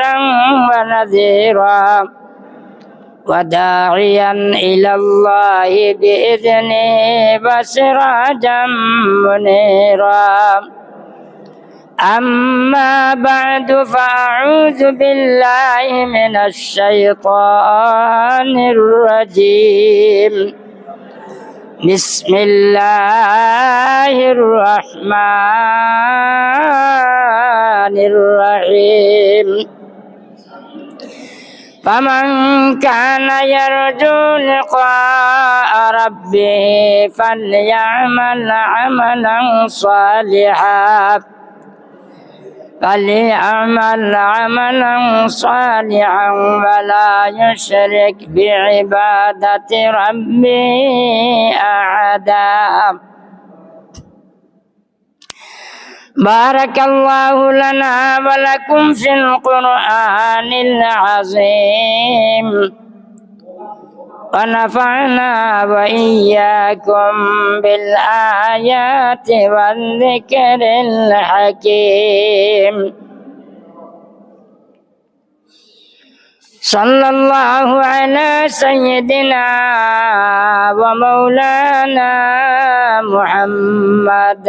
بشيرا ونذيرا وداعيا إلى الله بإذنه وسراجا منيرا. أما بعد فأعوذ بالله من الشيطان الرجيم. بسم الله الرحمن الرحيم. فمن كان يرجو لقاء ربه فليعمل عملا صالحا. فليعمل عملا صالحا ولا يشرك بعبادة ربه أحدا. بارك الله لنا ولكم في القرآن العظيم. ونفعنا وإياكم بالآيات والذكر الحكيم. صلى الله على سيدنا ومولانا محمد.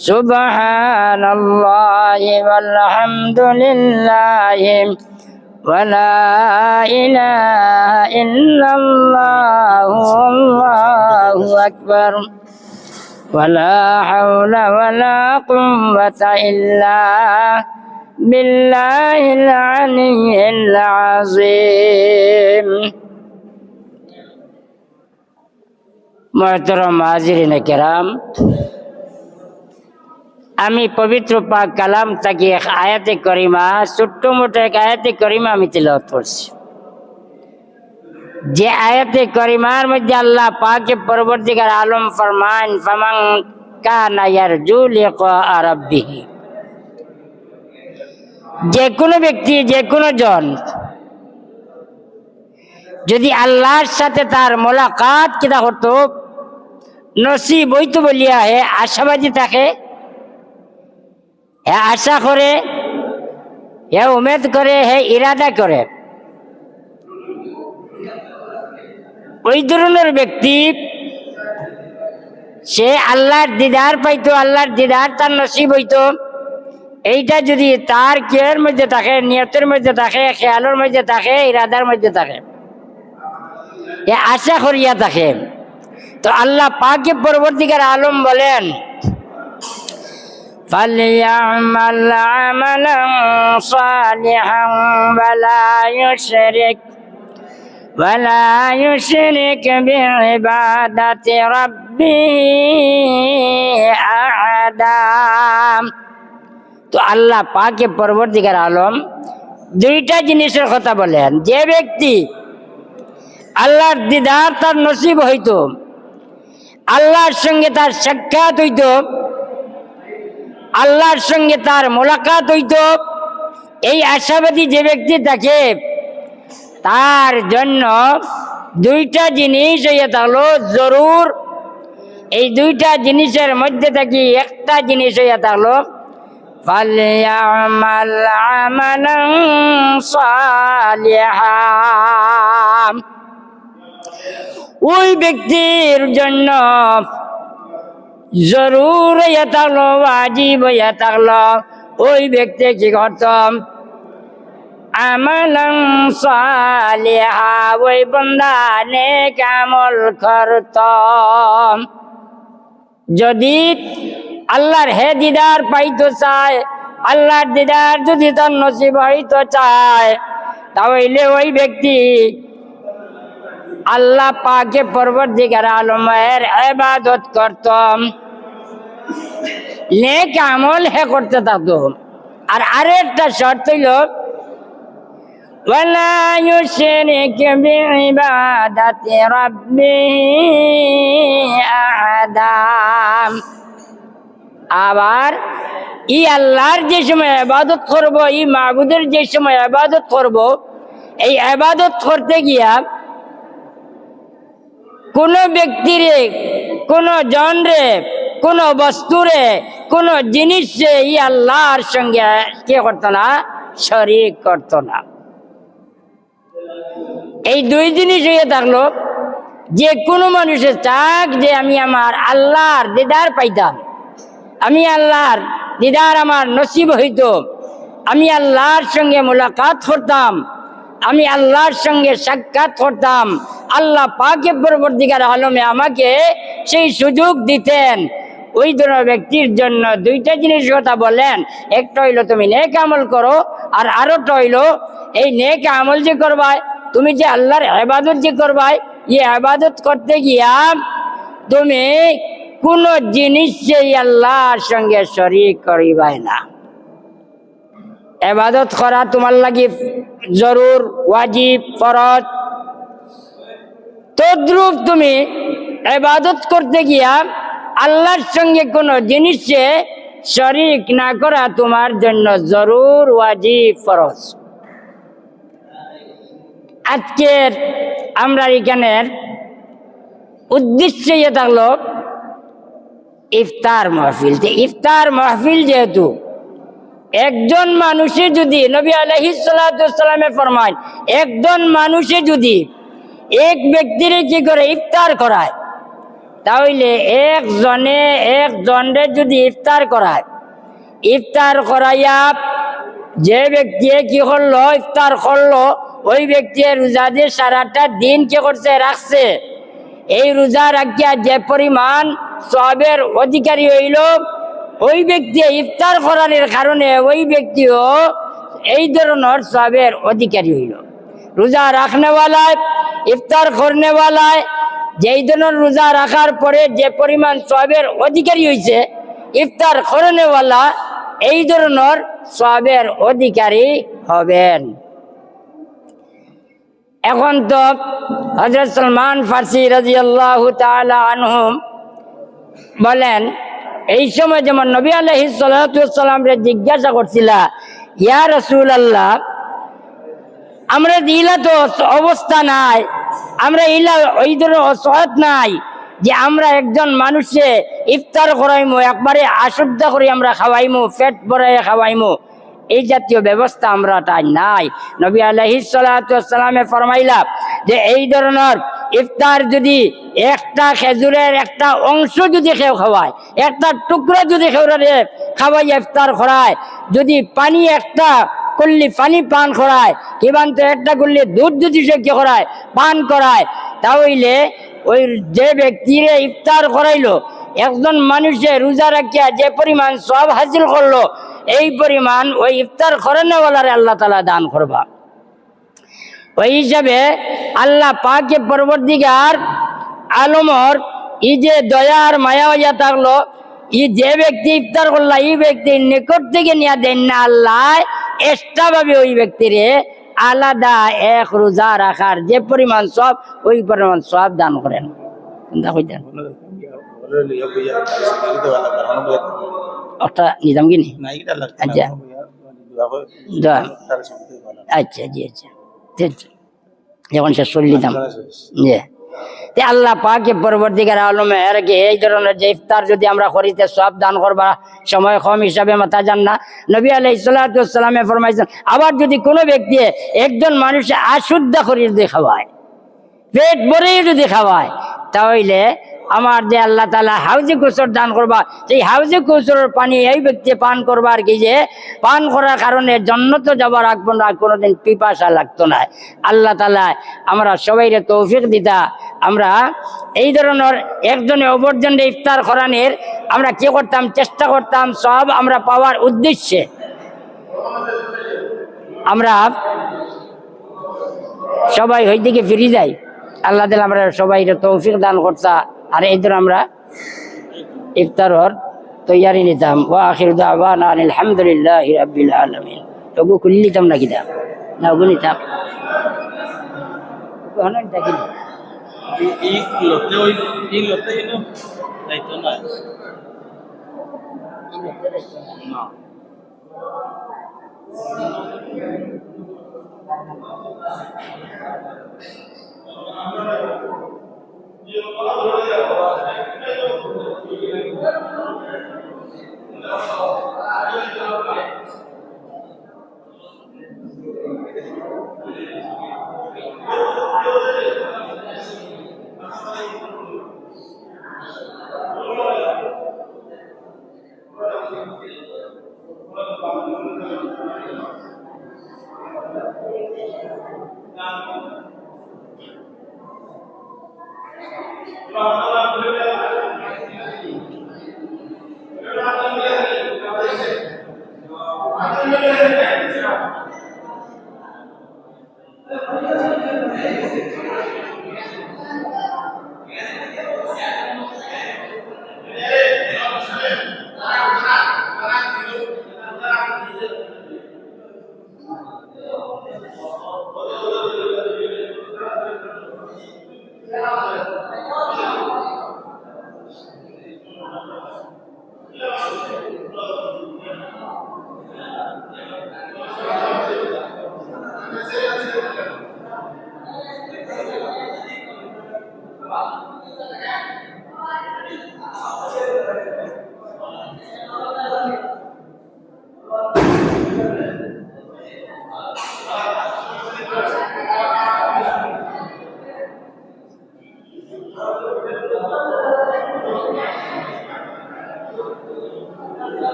سبحان الله والحمد لله ولا إله إلا الله والله أكبر ولا حول ولا قوة إلا بالله العلي العظيم. محترم حاضرین کرام আমি পবিত্র পাক কালাম তাকে এক আয়াতে করিমা, ছোট্ট মোটো এক আয়াতে করিমা আমি তিলাওয়াত করছি। যে আয়াতে করিমার মধ্যে আল্লাহ পাকে পরবর্তীকার আলম ফরমান ফামান কানা ইয়ারজু লিকা রাব্বিহি। যে কোনো ব্যক্তি যে কোনো জন যদি আল্লাহর সাথে তার মোলাকাত কিনা হতো নসিব হইতো বলিয়া হে আশাবাদী থাকে হে আশা করে হে উমেদ করে, হে ইরাদা করে। ওই ধরনের ব্যক্তি, সে আল্লাহর দিদার পাইতো, আল্লাহর দিদার তার নসিব হইতো। এইটা যদি তার কেয়ের মধ্যে থাকে, নিয়তের মধ্যে থাকে, খেয়ালের মধ্যে থাকে, ইরাদার মধ্যে থাকে, এ আশা করিয়া থাকে। তো আল্লাহ পাকে পরবর্তীকার আলম বলেন فليعمل عملا صالحا ولا يشرك ولا يشرك بعبادة ربه أحدا তো আল্লাহ পাকে পরবর্তীকার আলম দুইটা জিনিসের কথা বলেন যে ব্যক্তি আল্লাহর দিদার তার নসিব হইতো আল্লাহর সঙ্গে তার সাক্ষাৎ হইতো আল্লাহর সঙ্গে তার মোলাকাত হইত। এই আশাবাদী যে ব্যক্তি থাকে তার জন্য দুইটা জিনিস হইয়া থাকল, জরুর। এই দুইটা জিনিসের মধ্যে থাকি একটা জিনিস হইয়া থাকল ওই ব্যক্তির জন্য জরুর হইয়া থাকল ওয়াজিব হইয়া থাকল ওই ব্যক্তি কি করতাম? আমালং করতাম। যদি আল্লাহর হে দিদার পাইতো চায়, আল্লাহর দিদার যদি তার নসিব হইতো চায় তাহলে ওই ব্যক্তি আল্লাহ পাকে পরবর্তীকার আলমের এবাদত করতাম। নেক আমল হে করতে থাকতো আর আরেকটা শর্ত হইল ولا يشرك بعبادة ربه أحدا আবার ই আল্লাহর যে সময় আবাদত করব ই মাহবুদের যে সময় আবাদত করব এই আবাদত করতে গিয়া কোন ব্যক্তিরে কোন জনরে কোন বস্তুরে, কোন জিনিসে ই আল্লাহর সঙ্গে কে করতো না? শরিক করতো না। এই দুই জিনিস হয়ে থাকল যে কোনো মানুষের চাক যে আমি আমার আল্লাহর দিদার পাইতাম, আমি আল্লাহর দিদার আমার নসিব হইত, আমি আল্লাহর সঙ্গে মোলাকাত করতাম, আমি আল্লাহর সঙ্গে সাক্ষাৎ করতাম, আল্লাহ পাকে পরবর্তীকার আলমে আমাকে সেই সুযোগ দিতেন। ওই ধরনের ব্যক্তির জন্য দুইটা জিনিস কথা বলেন। একটা হইল তুমি নেক আমল করো, আর আরোটা হইল এই নেক আমল যে করবায় তুমি যে আল্লাহর আবাদত যে করবাই এই আবাদত করতে গিয়া তুমি কোন জিনিস সেই আল্লাহর সঙ্গে শরিক করিবাই না। এবাদত করা তোমার লাগি জরুর, ওয়াজিব, ফরজ। তদ্রুপ তুমি এবাদত করতে গিয়া আল্লাহর সঙ্গে কোনো জিনিসে শরিক না করা তোমার জন্য জরুর ওয়াজিব ফরজ। আজকের আমরা এখানের উদ্দেশ্য ইয়ে থাকল ইফতার মাহফিল। ইফতার মাহফিল যেহেতু, একজন মানুষে যদি নবী আলহিসামে ফরমায়, একজন মানুষে যদি এক ব্যক্তির কি করে ইফতার করায় তাহলে একজনে একজনের যদি ইফতার করায়, ইফতার করাইয়া যে ব্যক্তি কি করল, ইফতার করল, ওই ব্যক্তি রোজা দিয়ে সারাটা দিন কি করছে, রাখছে। এই রোজা রাখিয়া যে পরিমাণ সবের অধিকারী হইল, ওই ব্যক্তি ইফতার করানোর কারণে ওই ব্যক্তিও এই ধরনের সবের অধিকারী হইল। রোজা রাখনেওয়ালায়, ইফতার করনেওয়ালায় যেই ধরনের রোজা রাখার পরে যে পরিমাণ সবের অধিকারী হয়েছে ইফতার করনেওয়ালা এই ধরনের সবের অধিকারী হবেন। এখন তো হজরত সলমান ফার্সি রাজি আল্লাহ আনহুম বলেন, এই সময় যেমন নবী আলহি সালামরে জিজ্ঞাসা করছিলা, ইয়া রসুল আল্লাহ আমরা ইলা তো অবস্থা নাই আমরা ইলা ওই ধরনের অসহায় নাই যে আমরা একজন মানুষে ইফতার করাইমো, একবারে আশুদ্ধ করে আমরা খাওয়াইমো, পেট ভরাই খাওয়াইমো। এই জাতীয় ব্যবস্থা আমরা তাই নাই। নবী আলহি সালামে ফরমাইলা যে এই ধরনের ইফতার যদি একটা খেজুরের একটা অংশ যদি কেউ খাওয়ায়, একটা টুকরো যদি খেউরে খাওয়াই ইফতার করায়, যদি পানি একটা করলি পানি পান করায়। কিমান তো একটা করলে দুধ যদি সে কি করায়? পান করায়। তাহলে ওই যে ব্যক্তিরে ইফতার করাইলো, একজন মানুষের রোজা রাখিয়া যে পরিমাণ সব হাসিল করল, এই পরিমাণ ওই ইফতার করেনওয়ালারে আল্লাহ তালা দান করবা। ওই হিসাবে আল্লাহ পাকে পরবর্তীকার আলমর ই যে দয়ার মায়া হইয়া থাকল ই যে ব্যক্তি ইফতার করলা, এই ব্যক্তির নিকট থেকে নিয়ে দেন না আল্লাহ এক্সট্রা ভাবে ওই ব্যক্তিরে আলাদা এক রোজা রাখার যে পরিমাণ সব, ওই পরিমাণ সব দান করেন। একটা নিজাম কিনি আচ্ছা। আচ্ছা জি আচ্ছা। ঠিক। যখন শেষ করে নিতাম জি। তে আল্লাহ পাকে পরবর্তীকার আলমে এর কি এই ধরনের যে ইফতার যদি আমরা করিতে সব দান করবা। সময় কম হিসাবে মাথা যান না। নবী আলাই সাল্লামে ফরমাইছেন, আবার যদি কোনো ব্যক্তি একজন মানুষে আশুদ্ধা করে যদি খাওয়ায়, পেট ভরে যদি খাওয়ায়, তাহলে আমার যে আল্লাহ তালা হাউজে কুসর দান করবা, সেই হাউজে কুসরের পানি এই ব্যক্তি পান করবার কি যে? পান করার কারণে জন্নত যাবার না কোনোদিন পিপাসা লাগতো না। আল্লাহ তালা আমরা সবাইরে তৌফিক দিতা। আমরা এই ধরনের একজনে অপরজনে ইফতার করানোর আমরা কি করতাম? চেষ্টা করতাম, সব আমরা পাওয়ার উদ্দেশ্যে। আমরা সবাই হই দিকে ফিরে যাই। আল্লাহ দিল আমরা সবাই তৌফিক দান করতা। আর এই ধর আমরা ইফতারর তৈয়ারি নিতাম। ওয়া আখির দাওয়ানা আলহামদুলিল্লাহি রাব্বিল আলামিন। তবু কুল্লিতাম নাকি দা না, ওগুলি থাক ওখানে দেখি। এই লোতে ওই এই লোতে এনো দায়িত্ব না না। Thank you. রহমান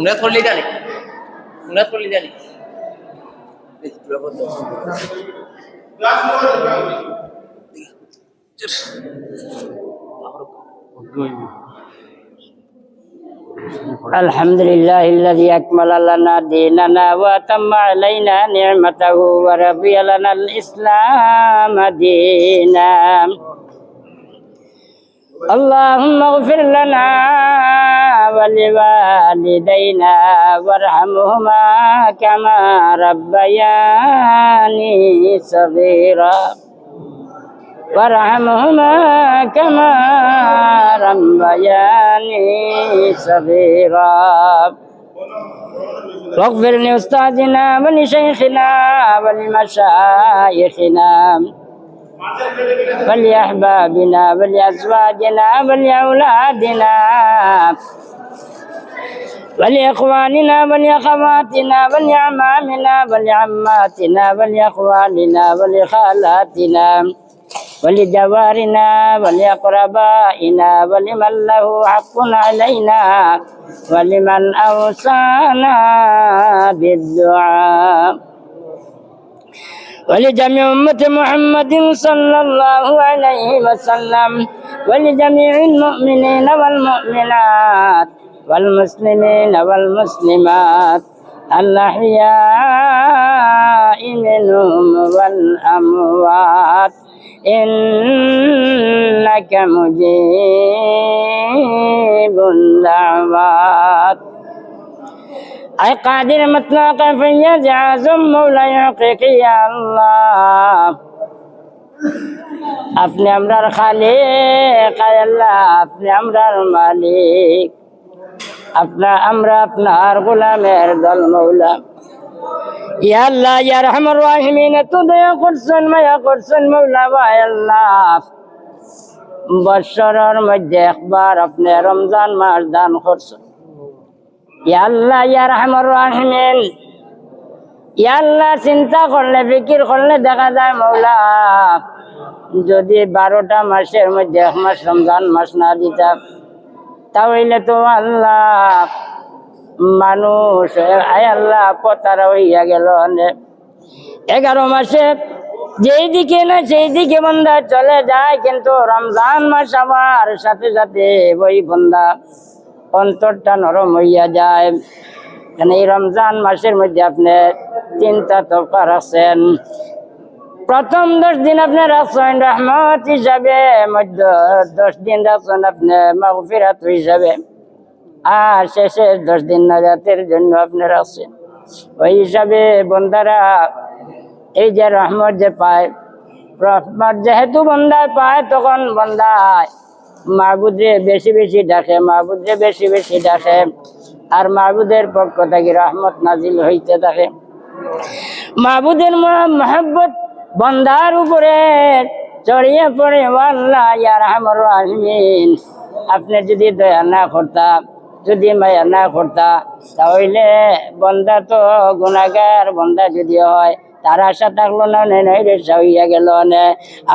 उन्हें थोड़ी लेगा الحمد لله الذي أكمل لنا ديننا وأتم علينا نعمته ورضي لنا الإسلام دينا اللهم اغفر لنا ولوالدينا وارحمهما كما ربياني صغيرا وارحمهما كما ربياني صغيرا. واغفر لأستاذنا ولشيخنا ولمشايخنا ولأحبابنا ولأزواجنا ولأولادنا ولإخواننا ولأخواتنا ولأعمامنا ولعماتنا ولأخوالنا ولخالاتنا. ولجوارنا ولأقربائنا ولمن له حق علينا ولمن أوصانا بالدعاء. ولجميع أمة محمد صلى الله عليه وسلم ولجميع المؤمنين والمؤمنات والمسلمين والمسلمات الأحياء منهم والأموات. إنك مجيب الدعوات أي قادر مطلق فيجعز مولا يعقك يا الله আপনি আমরার খালিক আয় আল্লাহ আপনি আমরার মালিক আপনা আমরা আপনার গোলামের দল মৌলা ইয়া আল্লাহ ইয়া রহমান রাহিমিন এত দয়া করছেন মায়া করছেন মৌলা ভাই আল্লাহ বৎসরের মধ্যে একবার আপনি রমজান মাস দান করছেন ইয়া আল্লাহ ইয়া রহমান রাহিমিন ইয়াল্লাহ চিন্তা করলে ফিকির করলে দেখা যায় মৌলা যদি বারোটা মাসের মধ্যে এক মাস রমজান মাস না দিতাম তাহলে তো আল্লাহ মানুষ আয় আল্লাহ পতারা হইয়া গেল এগারো মাসে যেই দিকে না সেই দিকে বন্ধা চলে যায়, কিন্তু রমজান মাস আমার সাথে সাথে ওই বন্ধা অন্তরটা নরম হইয়া যায়। কেন এই রমজান মাসের মধ্যে আপনি তিনটা তফা আছেন প্রথম দশ দিন আপনি রাখছেন রহমত হিসাবে, মধ্য দশ দিন রাখছেন আপনি মাগফিরাত হিসাবে। আর শেষে দশ দিন নাজাতের জন্য আপনি রাখছেন ওই হিসাবে বন্দারা, এই যে রহমত যে পায়, রহমত যেহেতু বন্দায় পায়, তখন বন্দায় মাহবুদে বেশি বেশি ডাকে মাহবুদে বেশি বেশি ডাকে, আর মাহবুদের পক্ষ থেকে রহমত নাজিল হইতে থাকে। মাহবুদের মহব্বত বন্দার উপরে চড়িয়ে পড়ে আল্লাহ ইয়ার আপনি যদি দয়া না করতা যদি মায়া না করতা তাহলে বন্দা তো গুণাগার, বন্দা যদি হয়, তার আশা থাকল না রে হইয়া গেল নে।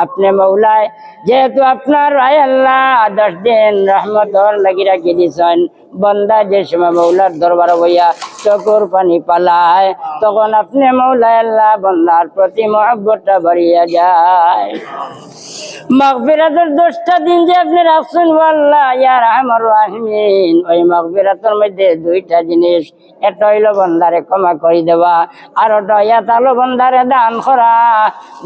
আপনি মৌলায় যেহেতু আপনার রায় আল্লাহ দশ দিন রহমতর লাগি রাখি দিছেন, বন্দা যে সময় মৌলার দরবার বইয়া চকুর পানি পালায়, তখন আপনি মৌলায় আল্লাহ বন্দার প্রতি মহব্বতটা বাড়িয়া যায়। মাগফিরাতের দশটা দিন যে আপনি রাখছেন আল্লাহ ইয়ার রাহমিন। ওই মাগফিরাতের মধ্যে দুইটা জিনিস একটা হইল বন্দারে ক্ষমা করে দেওয়া, আর ওটা হলো বন্দারে দান করা।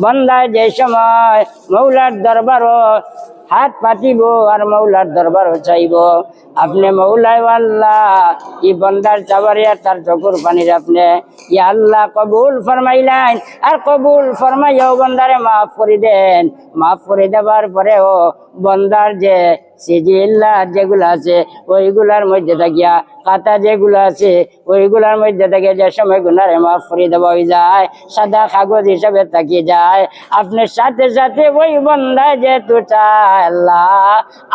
বন্দায় যে সময় মৌলার দরবারও হাত পাতিব আর মৌলার দরবারও চাইব। আপনি মৌলায় আল্লাহ, ই বন্দার চাবারিয়া তার চকুর পানির আপনি। ই আল্লাহ কবুল ফরমাইলেন, আর কবুল ফরমাইয়াও বন্দারে মাফ করে দেন। মাফ করে দেবার পরেও বন্দার যে সিজিল্লা যেগুলো আছে, ওইগুলার মধ্যে থাকিয়া খাতা যেগুলো আছে, ওইগুলার মধ্যে থেকে যে সময় গুনারে মাফ করে দেওয়া হয়ে যায়, সাদা কাগজ হিসাবে তাকিয়ে যায়। আপনার সাথে সাথে ওই বন্দায় যেহেতু চায় আল্লাহ,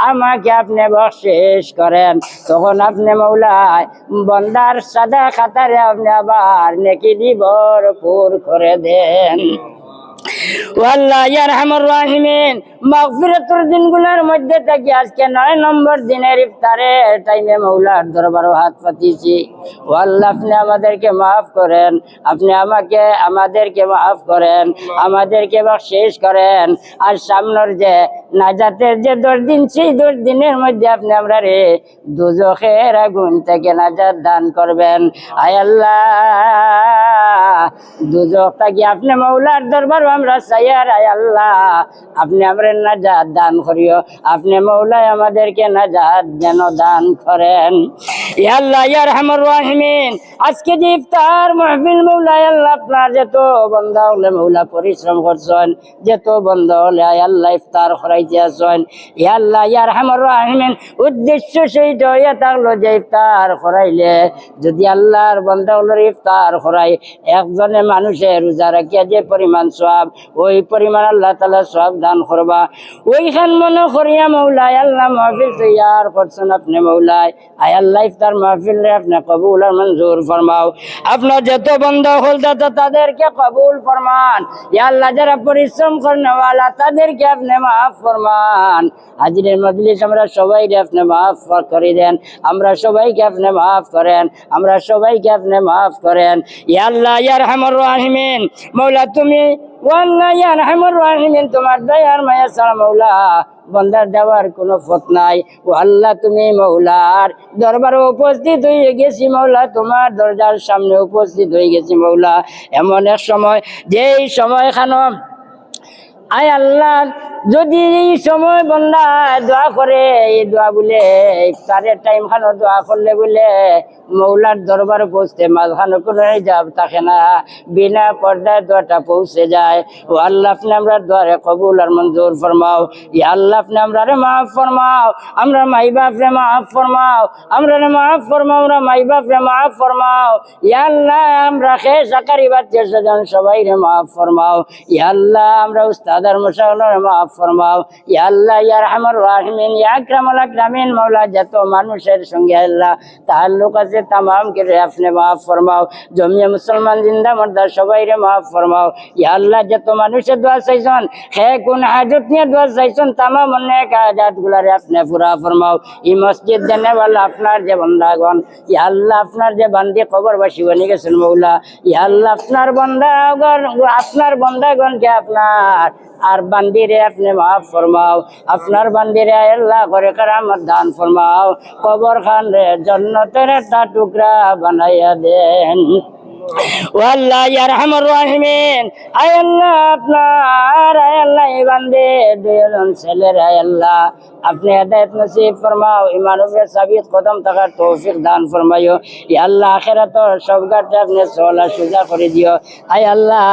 আমাকে আপনি বকশেষ করেন। তখন আপনি মৌলায় বন্দার সাদা খাতারে আপনি আবার নেকি দি ভরপুর করে দেন। মধ্যে আজকে নয় নম্বর দিনের ইফতারে মৌলার দরবারও হাত ওয়াল্লাহ, আপনি আমাদেরকে মাফ করেন। আপনি আমাকে, আমাদেরকে মাফ করেন। আমাদেরকে শেষ করেন। আর সামনের যে নাজাতের যে দশ দিন, সেই দশ দিনের মধ্যে আপনি আমরা রে দুজখের আগুন থেকে নাজাত দান করবেন। থাকি আপনি মৌলার দরবার আমরা আল্লাহ, আপনি আমরা নাজাত দান করিও। আপনি মৌলায় আমাদেরকে নাজাত যেন দান করেন। ইয়া আল্লাহ আপনার যত বন্ধ হলে মৌলা পরিশ্রম করছেন যত বন্ধ হলে আয় ইফতার করাইতে আসেন ইয়া ইয়ার উদ্দেশ্য সেইটা হইয়া থাকল যে ইফতার করাইলে যদি আল্লাহর বন্ধ ইফতার করাই একজনে মানুষের রোজা রাখিয়া যে পরিমাণ সব ওই পরিমাণ আল্লাহ তালা সব দান করবা। ওইখান মনে করিয়া মৌলায়, আল্লাহ মাহফিল তৈয়ার করছেন আপনি মৌলায়। আয় আল্লাহ, ইফতার মাহফিল রে আপনি কবুল আর মঞ্জুর ফরমাও। আপনার যত বন্ধ হল তাদেরকে কবুল ফরমান। যারা পরিশ্রম করেন তাদেরকে আপনি মাফ ফরমান। হাজিরের মজলিস আমরা সবাইকে আপনি মাফ করে দেন। আমরা সবাইকে আপনি মাফ করেন। আমরা সবাইকে আপনি মাফ করেন। ইয়া আল্লাহ ইয়ার রাহিমিন। মৌলা, তুমি তোমার দয়ার মায়া ছাড়া মৌলা, বন্দার দেওয়ার কোনো পথ নাই। ও আল্লাহ তুমি মৌলার দরবারে উপস্থিত হয়ে গেছি মৌলা, তোমার দরজার সামনে উপস্থিত হয়ে গেছি মৌলা। এমন এক সময়, যেই সময় খানো আয় আল্লাহ, যদি এই সময় বন্ধা দোয়া করে, এই দোয়া বলে ইফতারের টাইম খানো দোয়া করলে বলে, মৌলার দরবার পৌঁছতে মাঝখানে কোনো যাব থাকে না, বিনা পর্দায় দোয়াটা পৌঁছে যায়। ও আল্লাহ, আপনি আমরা দোয়ারে কবুল আর মঞ্জুর ফরমাও। ই আল্লাহ, আপনি আমরা রে মাফ ফরমাও। আমরা মাই বাপ রে মাফ ফরমাও। আমরা রে মাফ ফরমাও, আমরা মাই বাপ রে মাফ ফরমাও। ই আল্লাহ, আমরা খে সাকারি বাচ্চা সবাই রে মাফ ফরমাও। ই আল্লাহ, আমরা উস্তাদার মশাউল রে মাফ ফরমাও। ইয়া আল্লাহ রহমান আকরামিন মাওলা যত মানুষের সঙ্গে আল্লাহ তাল্লুক আছে তামাম কে আপনি মাফ ফরমাও। জমিয়ে মুসলমান জিন্দা মর্দা সবাই রে মাফ ফরমাও। ইয়া যত মানুষের দোয়া চাইছন, হে কোন হাজত নিয়ে দোয়া চাইছন, তামাম অনেক হাজাত গুলারে আপনি পুরা ফরমাও। ই মসজিদ দেনে বলা আপনার যে বন্দাগণ, ইয়া আপনার যে বান্দি কবর বাসি বনে গেছেন মৌলা। আল্লাহ আপনার বন্দাগণ, আপনার বন্দাগণকে আপনার আর বান্দিরে আপনি মাফ ফরমাও। আপনার বান্দিরে আল্লাহ করে কারামত দান ফরমাও। কবর খান রে জন্নতের একটা টুকরা বানাইয়া দেন। ও আল্লাহ ইয়া রহমান। আয় আল্লাহ, আপনার, আয় আল্লাহ দুজন ছেলের, আয় আল্লাহ, আপনি হেদায়ত নসিব ফরমাও, ইমান সাবিত কদম থাকার তৌফিক দান ফরমাইও। আল্লাহ আখেরাত সব গাটে আপনি চলা সুজা করে দিও। আয় আল্লাহ,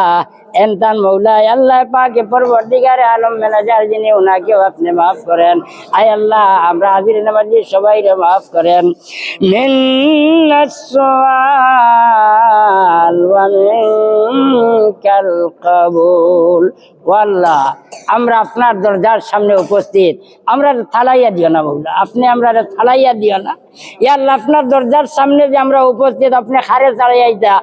এনতান মৌলা, আয় আল্লাহ, পাকে আলম ম্যানেজার যিনি ওনাকেও আপনি মাফ করেন। আয় আল্লাহ, আমরা হাজির নামাজি সবাই মাফ করেন। মিন্নাস সুআল ওয়া আমরা আপনার দরজার সামনে উপস্থিত। আমরা থালাইয়া দিও না বৌলা, আপনি আমরা থালাইয়া দিও না। ইয়া আল্লাহ, আপনার দরজার সামনে যে আমরা উপস্থিত, আপনি খারে চালাইয়াইতা,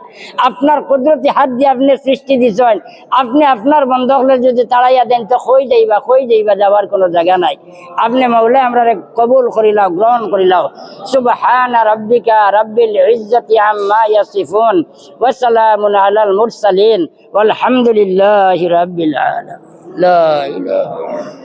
আপনার কুদরতি হাত দিয়ে আপনি সৃষ্টি দিছেন, আপনি আপনার বন্ধ হলে যদি তাড়াইয়া দেন, তো কই যাইবা কই যাইবা যাওয়ার কোনো জায়গা নাই। আপনি মৌলা আমরা কবুল করিলাও গ্রহণ করি করিলাও সুবহানা রাব্বিকা রাব্বিল ইজ্জাতি আম্মা ইয়াসিফুন, ওয়া আলাল মুরসালিন, ওয়ালহামদুলিল্লাহি রাব্বিল العالمين لا إله إلا الله.